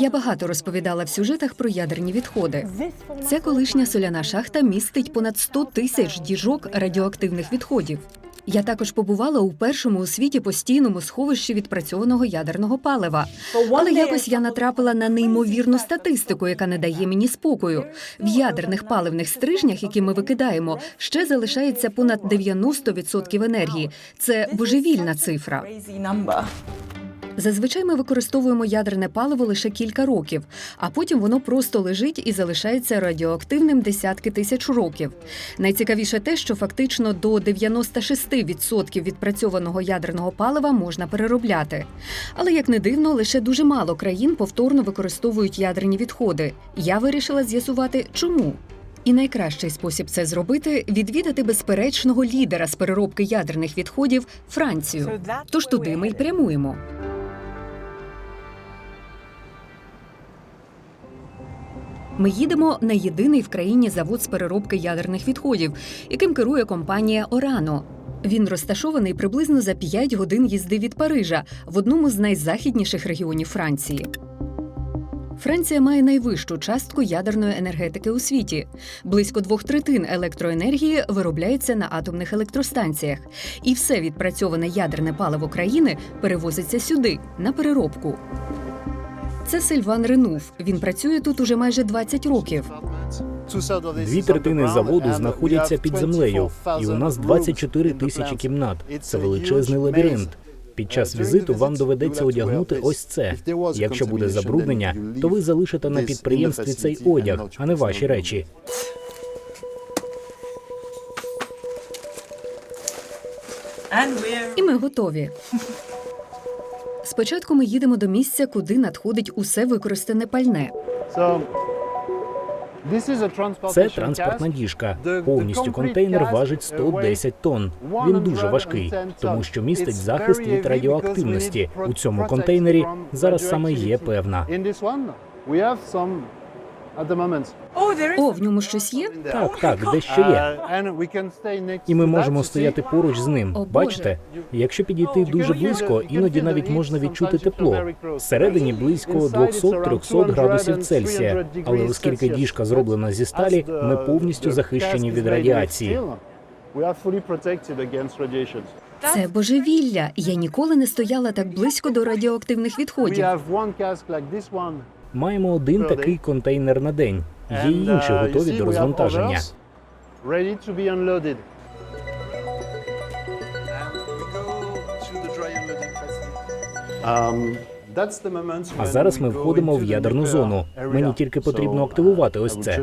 Я багато розповідала в сюжетах про ядерні відходи. Ця колишня соляна шахта містить понад 100 тисяч діжок радіоактивних відходів. Я також побувала у першому у світі постійному сховищі відпрацьованого ядерного палива. Але якось я натрапила на неймовірну статистику, яка не дає мені спокою. В ядерних паливних стрижнях, які ми викидаємо, ще залишається понад 90% енергії. Це божевільна цифра. Зазвичай ми використовуємо ядерне паливо лише кілька років, а потім воно просто лежить і залишається радіоактивним десятки тисяч років. Найцікавіше те, що фактично до 96% відпрацьованого ядерного палива можна переробляти. Але як не дивно, лише дуже мало країн повторно використовують ядерні відходи. Я вирішила з'ясувати, чому. І найкращий спосіб це зробити відвідати безперечного лідера з переробки ядерних відходів Францію. Тож туди ми й прямуємо. Ми їдемо на єдиний в країні завод з переробки ядерних відходів, яким керує компанія Орано. Він розташований приблизно за 5 годин їзди від Парижа в одному з найзахідніших регіонів Франції. Франція має найвищу частку ядерної енергетики у світі. Близько двох третин електроенергії виробляється на атомних електростанціях, і все відпрацьоване ядерне паливо країни перевозиться сюди на переробку. Це Сильван Ренув. Він працює тут уже майже 20 років. Дві третини заводу знаходяться під землею, і у нас 24 тисячі кімнат. Це величезний лабіринт. Під час візиту вам доведеться одягнути ось це. Якщо буде забруднення, то ви залишите на підприємстві цей одяг, а не ваші речі. І ми готові. Спочатку ми їдемо до місця, куди надходить усе використане пальне. Це транспортна діжка. Повністю контейнер важить 110 тонн. Він дуже важкий, тому що містить захист від радіоактивності. У цьому контейнері зараз саме є певна. О, в ньому щось є? Так, так, дещо є. І ми можемо стояти поруч з ним. О, Бачите, якщо підійти дуже близько, іноді навіть можна відчути тепло. Всередині близько 200-300 градусів Цельсія. Але оскільки діжка зроблена зі сталі, ми повністю захищені від радіації. Це божевілля. Я ніколи не стояла так близько до радіоактивних відходів. Маємо один такий контейнер на день. Є й інші готові до розвантаження. А зараз ми входимо в ядерну зону. Мені тільки потрібно активувати ось це.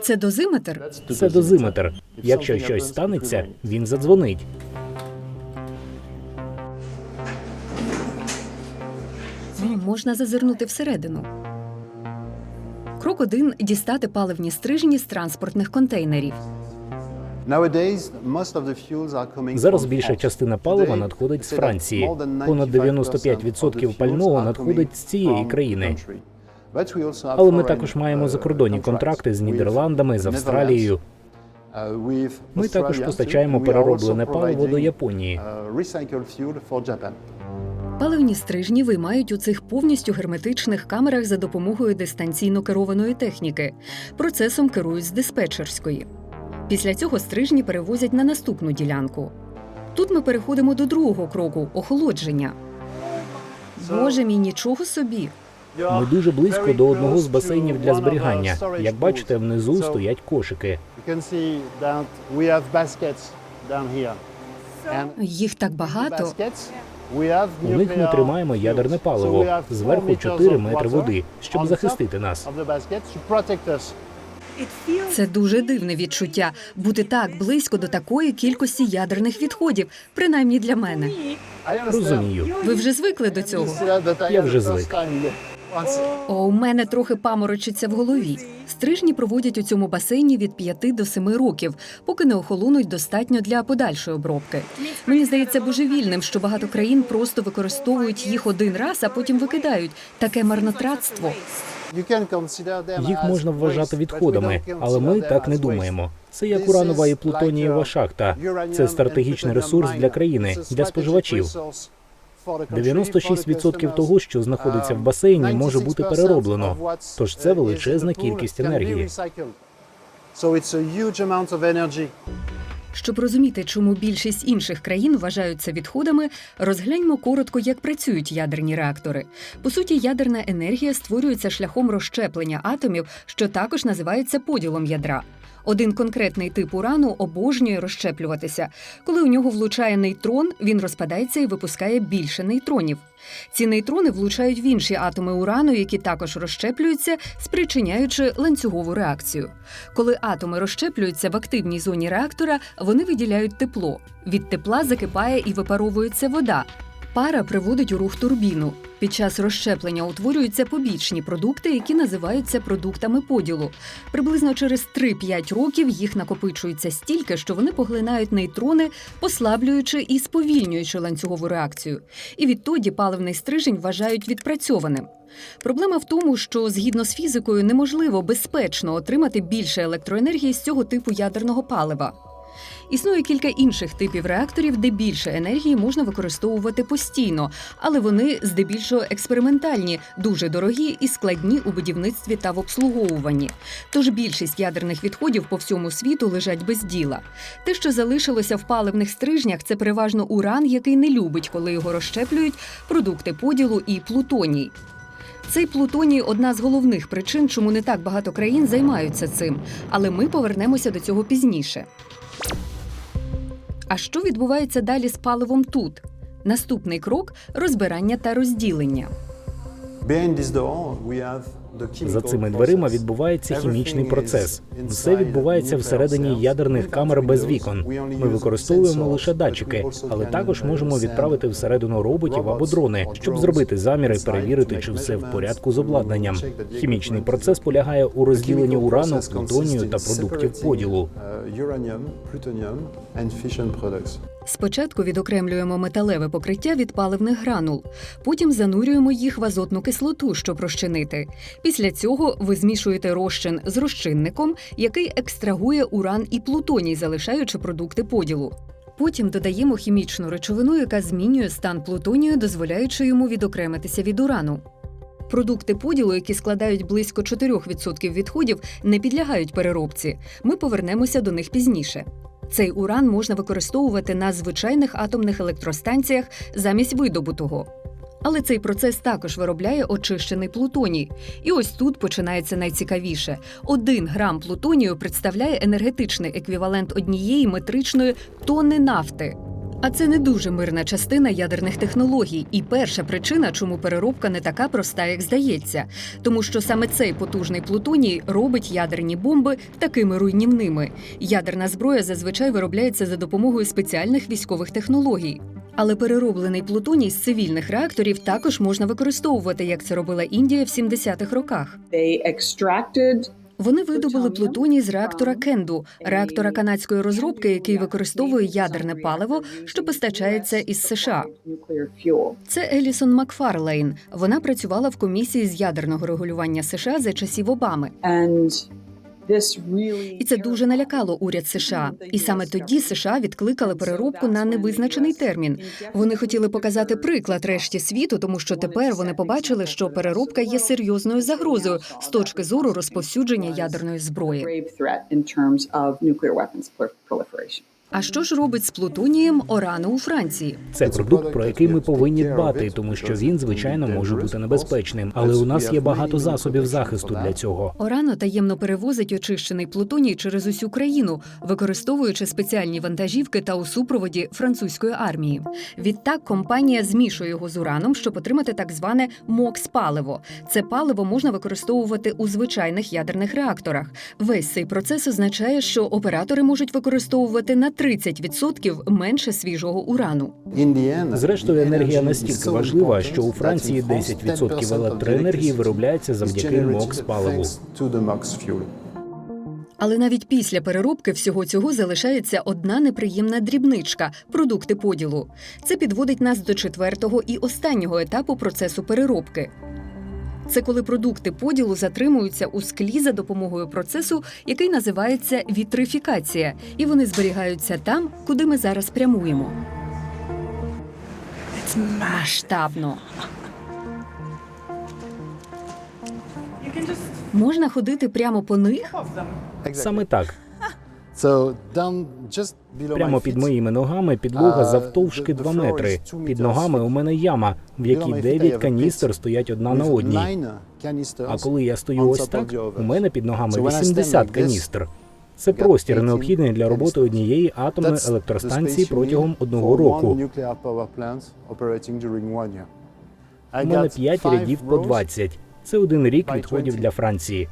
Це дозиметр. Це дозиметр. Якщо щось станеться, він задзвонить. Можна зазирнути всередину. Крок один дістати паливні стрижні з транспортних контейнерів. Зараз більша частина палива надходить з Франції. Понад 95% пального надходить з цієї країни. Але ми також маємо закордонні контракти з Нідерландами, з Австралією. Ми також постачаємо перероблене паливо до Японії. Паливні стрижні виймають у цих повністю герметичних камерах за допомогою дистанційно керованої техніки. Процесом керують з диспетчерської. Після цього стрижні перевозять на наступну ділянку. Тут ми переходимо до другого кроку охолодження. Боже мій, нічого собі. Ми дуже близько до одного з басейнів для зберігання. Як бачите, внизу стоять кошики. Їх так багато. У них ми тримаємо ядерне паливо. Зверху 4 метри води, щоб захистити нас. Це дуже дивне відчуття бути так близько до такої кількості ядерних відходів, принаймні для мене. Розумію. Ви вже звикли до цього? Я вже звик. О, у мене трохи паморочиться в голові. Стрижні проводять у цьому басейні від 5 до 7 років, поки не охолонуть достатньо для подальшої обробки. Мені здається божевільним, що багато країн просто використовують їх один раз, а потім викидають. Таке марнотратство. Їх можна вважати відходами, але ми так не думаємо. Це як уранова і плутонієва шахта. Це стратегічний ресурс для країни, для споживачів. 96% того, що знаходиться в басейні, може бути перероблено. Тож це величезна кількість енергії. Щоб розуміти, чому більшість інших країн вважають це відходами, розгляньмо коротко, як працюють ядерні реактори. По суті, ядерна енергія створюється шляхом розщеплення атомів, що також називається поділом ядра. Один конкретний тип урану обожнює розщеплюватися. Коли у нього влучає нейтрон, він розпадається і випускає більше нейтронів. Ці нейтрони влучають в інші атоми урану, які також розщеплюються, спричиняючи ланцюгову реакцію. Коли атоми розщеплюються в активній зоні реактора, вони виділяють тепло. Від тепла закипає і випаровується вода. Пара приводить у рух турбіну. Під час розщеплення утворюються побічні продукти, які називаються продуктами поділу. Приблизно через 3-5 років їх накопичується стільки, що вони поглинають нейтрони, послаблюючи і сповільнюючи ланцюгову реакцію. І відтоді паливний стрижень вважають відпрацьованим. Проблема в тому, що згідно з фізикою неможливо безпечно отримати більше електроенергії з цього типу ядерного палива. Існує кілька інших типів реакторів, де більше енергії можна використовувати постійно, але вони здебільшого експериментальні, дуже дорогі і складні у будівництві та в обслуговуванні. Тож більшість ядерних відходів по всьому світу лежать без діла. Те, що залишилося в паливних стрижнях, це переважно уран, який не любить, коли його розщеплюють, продукти поділу і плутоній. Цей плутоній одна з головних причин, чому не так багато країн займаються цим, але ми повернемося до цього пізніше. А що відбувається далі з паливом тут? Наступний крок розбирання та розділення. За цими дверима відбувається хімічний процес. Все відбувається всередині ядерних камер без вікон. Ми використовуємо лише датчики, але також можемо відправити всередину роботів або дрони, щоб зробити заміри, перевірити, чи все в порядку з обладнанням. Хімічний процес полягає у розділенні урану, плутонію та продуктів поділу. Спочатку відокремлюємо металеве покриття від паливних гранул, потім занурюємо їх в азотну кислоту, щоб розчинити. Після цього ви змішуєте розчин з розчинником, який екстрагує уран і плутоній, залишаючи продукти поділу. Потім додаємо хімічну речовину, яка змінює стан плутонію, дозволяючи йому відокремитися від урану. Продукти поділу, які складають близько 4% відходів, не підлягають переробці. Ми повернемося до них пізніше. Цей уран можна використовувати на звичайних атомних електростанціях замість видобутого. Але цей процес також виробляє очищений плутоній. І ось тут починається найцікавіше: один грам плутонію представляє енергетичний еквівалент однієї метричної тонни нафти. А це не дуже мирна частина ядерних технологій, і перша причина, чому переробка не така проста, як здається, тому що саме цей потужний плутоній робить ядерні бомби такими руйнівними. Ядерна зброя зазвичай виробляється за допомогою спеціальних військових технологій. Але перероблений плутоній з цивільних реакторів також можна використовувати, як це робила Індія в 70-х роках. They extracted Вони видобули плутоній з реактора Кенду, реактора канадської розробки, який використовує ядерне паливо, що постачається із США. Це Елісон Макфарлейн. Вона працювала в комісії з ядерного регулювання США за часів Обами. І це дуже налякало уряд США. І саме тоді США відкликали переробку на невизначений термін. Вони хотіли показати приклад решті світу, тому що тепер вони побачили, що переробка є серйозною загрозою з точки зору розповсюдження ядерної зброї. А що ж робить з плутонієм Орано у Франції? Це продукт, про який ми повинні дбати, тому що він, звичайно, може бути небезпечним. Але у нас є багато засобів захисту для цього. Орано таємно перевозить очищений плутоній через усю країну, використовуючи спеціальні вантажівки та у супроводі французької армії. Відтак компанія змішує його з ураном, щоб отримати так зване МОКС-паливо. Це паливо можна використовувати у звичайних ядерних реакторах. Весь цей процес означає, що оператори можуть використовувати на 30% менше свіжого урану. Зрештою, енергія настільки важлива, що у Франції 10% електроенергії виробляється завдяки МОКС паливу. Але навіть після переробки всього цього залишається одна неприємна дрібничка продукти поділу. Це підводить нас до четвертого і останнього етапу процесу переробки. Це коли продукти поділу затримуються у склі за допомогою процесу, який називається вітрифікація, і вони зберігаються там, куди ми зараз прямуємо. Масштабно. Можна ходити прямо по них? Саме так. Прямо під моїми ногами підлога завтовшки the- the 2 метри. Під ногами у мене яма, в якій Below my feet I 9 have каністр стоять одна на одній. А коли я стою ось так, у мене під ногами So when I stand 80 каністр. Це простір необхідний для роботи однієї атомної електростанції протягом одного року. У мене 5 рядів по rows. 20. Це один рік відходів для Франції.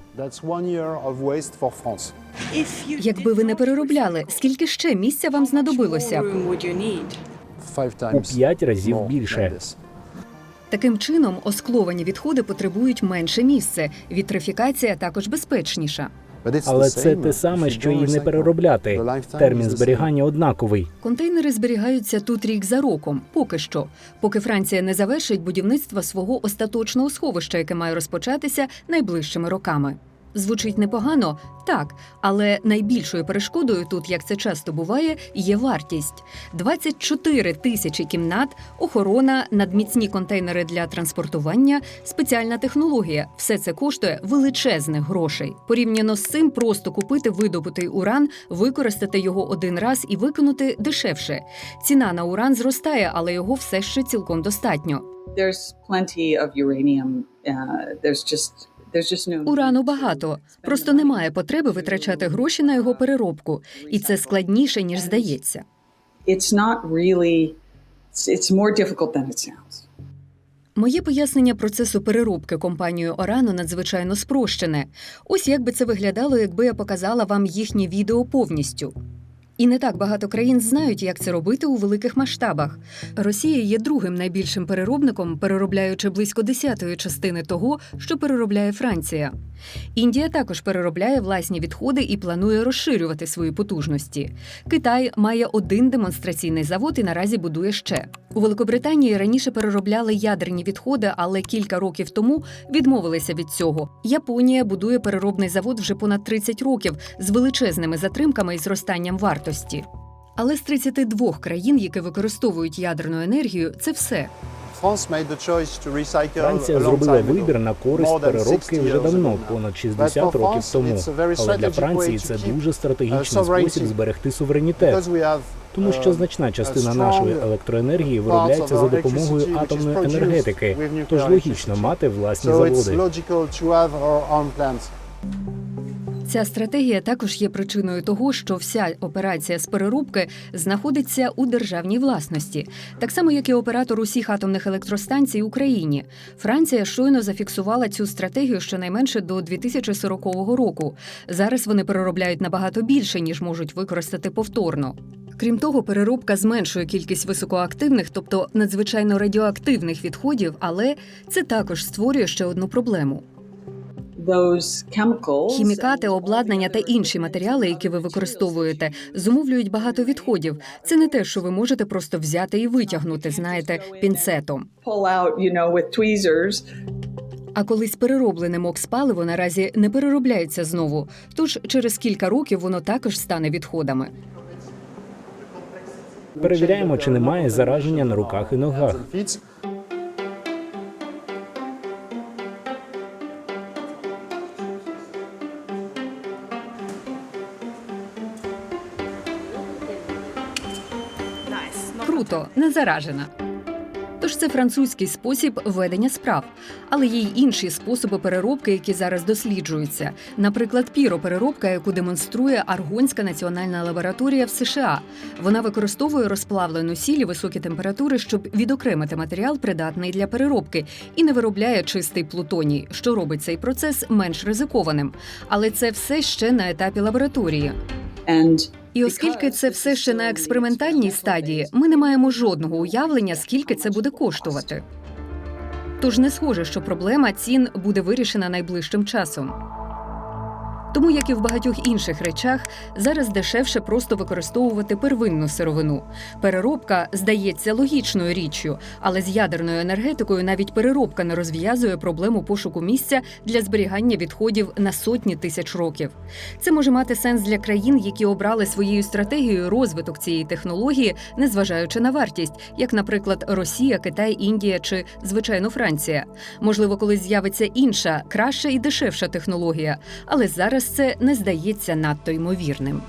Якби ви не переробляли, скільки ще місця вам знадобилося? У п'ять разів більше. Таким чином, оскловані відходи потребують менше місце. Вітрифікація також безпечніша. Але це те саме, що і не переробляти. Термін зберігання однаковий. Контейнери зберігаються тут рік за роком, поки що, поки Франція не завершить будівництво свого остаточного сховища, яке має розпочатися найближчими роками. Звучить непогано, так, але найбільшою перешкодою тут, як це часто буває, є вартість: 24 тисячі кімнат, охорона, надміцні контейнери для транспортування, спеціальна технологія. Все це коштує величезних грошей. Порівняно з цим, просто купити видобутий уран, використати його один раз і викинути дешевше. Ціна на уран зростає, але його все ще цілком достатньо. There's plenty of uranium. Uh, there's just Урану багато, просто немає потреби витрачати гроші на його переробку, і це складніше ніж здається. Моє пояснення процесу переробки компанією Орано надзвичайно спрощене. Ось як би це виглядало, якби я показала вам їхнє відео повністю. І не так багато країн знають, як це робити у великих масштабах. Росія є другим найбільшим переробником, переробляючи близько десятої частини того, що переробляє Франція. Індія також переробляє власні відходи і планує розширювати свої потужності. Китай має один демонстраційний завод і наразі будує ще. У Великобританії раніше переробляли ядерні відходи, але кілька років тому відмовилися від цього. Японія будує переробний завод вже понад 30 років з величезними затримками і зростанням вартості. Але з 32 країн, які використовують ядерну енергію, це все. Франція зробила вибір на користь переробки вже давно, понад But 60 років тому. Але для Франції це дуже uh, стратегічний спосіб зберегти суверенітет. Тому що uh, значна частина нашої електроенергії виробляється за допомогою атомної енергетики, тож логічно мати власні заводи. Ця стратегія також є причиною того, що вся операція з переробки знаходиться у державній власності, так само як і оператор усіх атомних електростанцій в Україні. Франція щойно зафіксувала цю стратегію щонайменше до 2040 року. Зараз вони переробляють набагато більше ніж можуть використати повторно. Крім того, переробка зменшує кількість високоактивних, тобто надзвичайно радіоактивних відходів, але це також створює ще одну проблему. Хімікати, обладнання та інші матеріали, які ви використовуєте, зумовлюють багато відходів. Це не те, що ви можете просто взяти і витягнути, знаєте, пінцетом. А колись перероблене мокс-паливо наразі не переробляється знову. Тож через кілька років воно також стане відходами. Перевіряємо, чи немає зараження на руках і ногах. Круто, не заражена. Тож це французький спосіб ведення справ, але є й інші способи переробки, які зараз досліджуються. Наприклад, піропереробка, яку демонструє Аргонська національна лабораторія в США. Вона використовує розплавлену сіль високі температури, щоб відокремити матеріал, придатний для переробки, і не виробляє чистий плутоній, що робить цей процес менш ризикованим. Але це все ще на етапі лабораторії. And І оскільки це все ще на експериментальній стадії, ми не маємо жодного уявлення, скільки це буде коштувати. Тож не схоже, що проблема цін буде вирішена найближчим часом. Тому, як і в багатьох інших речах, зараз дешевше просто використовувати первинну сировину. Переробка здається логічною річчю, але з ядерною енергетикою навіть переробка не розв'язує проблему пошуку місця для зберігання відходів на сотні тисяч років. Це може мати сенс для країн, які обрали своєю стратегією розвиток цієї технології, незважаючи на вартість, як, наприклад, Росія, Китай, Індія чи, звичайно, Франція. Можливо, колись з'явиться інша, краща і дешевша технологія, але це не здається надто ймовірним.